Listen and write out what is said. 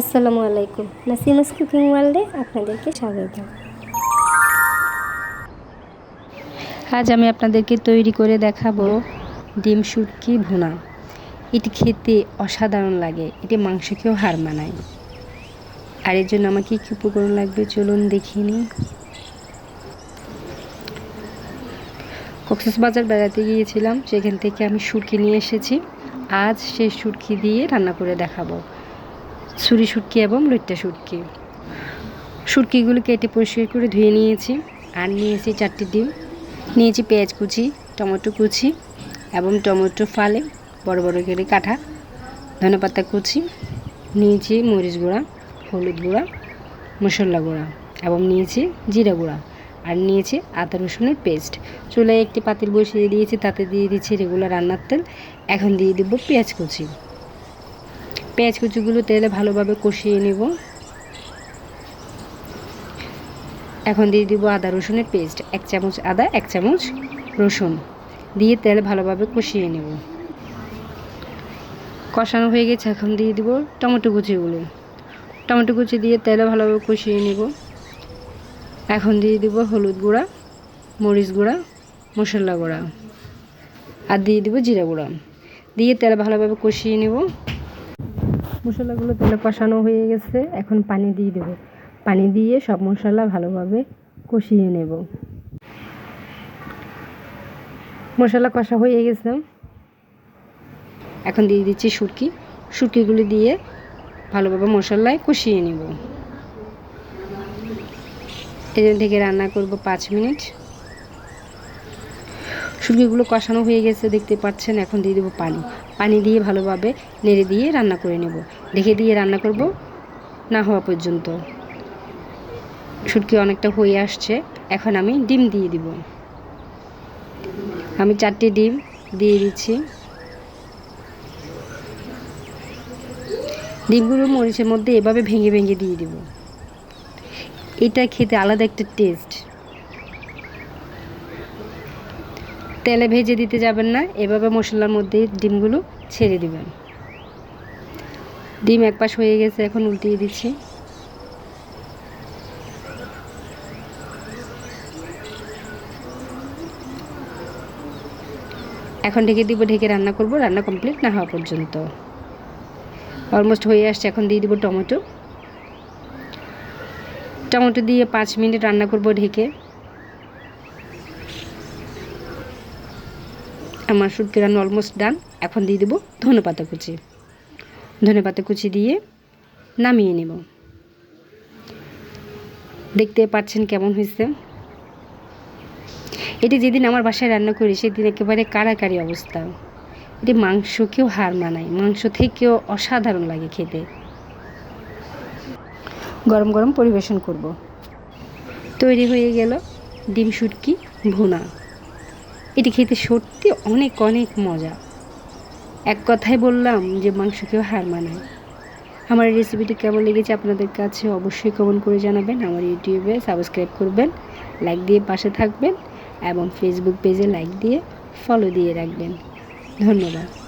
আসসালামু আলাইকুম। নাসিমাস কুকিং ওয়ার্ল্ডে আপনাদেরকে স্বাগত। আজ আমি আপনাদেরকে তৈরি করে দেখাবো ডিম শুটকি ভুনা। এটি খেতে অসাধারণ লাগে, এটি মাংসকেও হার মানায়। আর এর জন্য আমাকে কী উপকরণ লাগবে চলুন দেখিয়ে নিই। বাজার বেড়াতে গিয়েছিলাম সেখান থেকে আমি শুটকি নিয়ে এসেছি। আজ সেই শুটকি দিয়ে রান্না করে দেখাবো। ছুরি শুটকি এবং লইট্টা শুটকি। শুটকিগুলো কেটে পরিষ্কার করে ধুয়ে নিয়েছি আর নিয়েছি চারটি ডিম। নিয়েছি পেঁয়াজ কুচি, টমেটো কুচি এবং টমেটো ফালে বড় বড় করে কাটা ধনেপাতা কুচি, নিয়েছি মরিচ গুঁড়া, হলুদ গুঁড়া, মশলা গুঁড়া এবং নিয়েছি জিরা গুঁড়া আর নিয়েছি আদা রসুনের পেস্ট। চুলায় একটি পাতিল বসিয়ে দিয়েছি, তাতে দিয়ে দিচ্ছি রেগুলার রান্নার তেল। এখন দিয়ে দেবো পেঁয়াজ কুচি। পেঁয়াজ কুচিগুলো তেলে ভালোভাবে কষিয়ে নেব। এখন দিয়ে দিব আদা রসুনের পেস্ট, এক চামচ আদা, এক চামচ রসুন। দিয়ে তেল ভালোভাবে কষিয়ে নেব। কষানো হয়ে গেছে, এখন দিয়ে দিব টমেটো কুচিগুলো। টমেটো কুচি দিয়ে তেলে ভালোভাবে কষিয়ে নেব। এখন দিয়ে দিব হলুদ গুঁড়া, মরিচ গুঁড়া, মশলা গুঁড়া। আর দিয়ে দিব জিরা গুঁড়া। দিয়ে তেলে ভালোভাবে কষিয়ে নেব। মশলাগুলো তেলে কষানো হয়ে গেছে, এখন পানি দিয়ে দেব। পানি দিয়ে সব মশলা ভালোভাবে কষিয়ে নেব। মশলা কষা হয়ে গেছে। এখন দিয়ে দিচ্ছি সুটকি সুটকিগুলি দিয়ে ভালোভাবে মশলায় কষিয়ে নেব। এখান থেকে রান্না করব পাঁচ মিনিট। সুটকিগুলো কষানো হয়ে গেছে, দেখতে পাচ্ছেন, এখন দিয়ে দেবো পানি। পানি দিয়ে ভালোভাবে নেড়ে দিয়ে রান্না করে নেব। ঢেকে দিয়ে রান্না করব না হওয়া পর্যন্ত। শুটকি অনেকটা হয়ে আসছে। এখন আমি ডিম দিয়ে দিব। আমি চারটি ডিম দিয়ে দিচ্ছি। ডিমগুলো মরিচের মধ্যে এভাবে ভেঙে ভেঙে দিয়ে দিব। এটা খেতে আলাদা একটা টেস্ট। তেলে ভেজে দিতে যাবেন না, এভাবে মশলার মধ্যে ডিমগুলো ছেড়ে দিবেন। ডিম এক পাশ হয়ে গেছে, এখন উল্টিয়ে দিচ্ছি। এখন ঢেকে দিব, ঢেকে রান্না করব, রান্না কমপ্লিট না হওয়া পর্যন্ত। অলমোস্ট হয়ে আসছে, এখন দিয়ে দিব টমেটো। টমেটো দিয়ে পাঁচ মিনিট রান্না করব ঢেকে। আমার শুটকি রান্না অলমোস্ট ডান এখন দিয়ে দেবো ধনে পাতা কুচি। ধনে পাতা কুচি দিয়ে নামিয়ে নেব। দেখতে পাচ্ছেন কেমন হয়েছে? এটি যেদিন আমার বাসায় রান্না করি, সেদিন একেবারে কারাকারি অবস্থা। এটি মাংসকেও হার মানায়। মাংস থেকেও অসাধারণ লাগে খেতে। গরম গরম পরিবেশন করব। তৈরি হয়ে গেল ডিম শুটকি ভুনা। এটি খেতে সত্যি অনেক অনেক মজা। এক কথায় বললাম যে মাংস কেউ হার মানায়। আমার এই রেসিপিটি কেমন লেগেছে আপনাদের কাছে অবশ্যই কমেন্ট করে জানাবেন। আমার ইউটিউবে সাবস্ক্রাইব করবেন লাইক দিয়ে পাশে থাকবেন এবং ফেসবুক পেজে লাইক দিয়ে ফলো দিয়ে রাখবেন। ধন্যবাদ।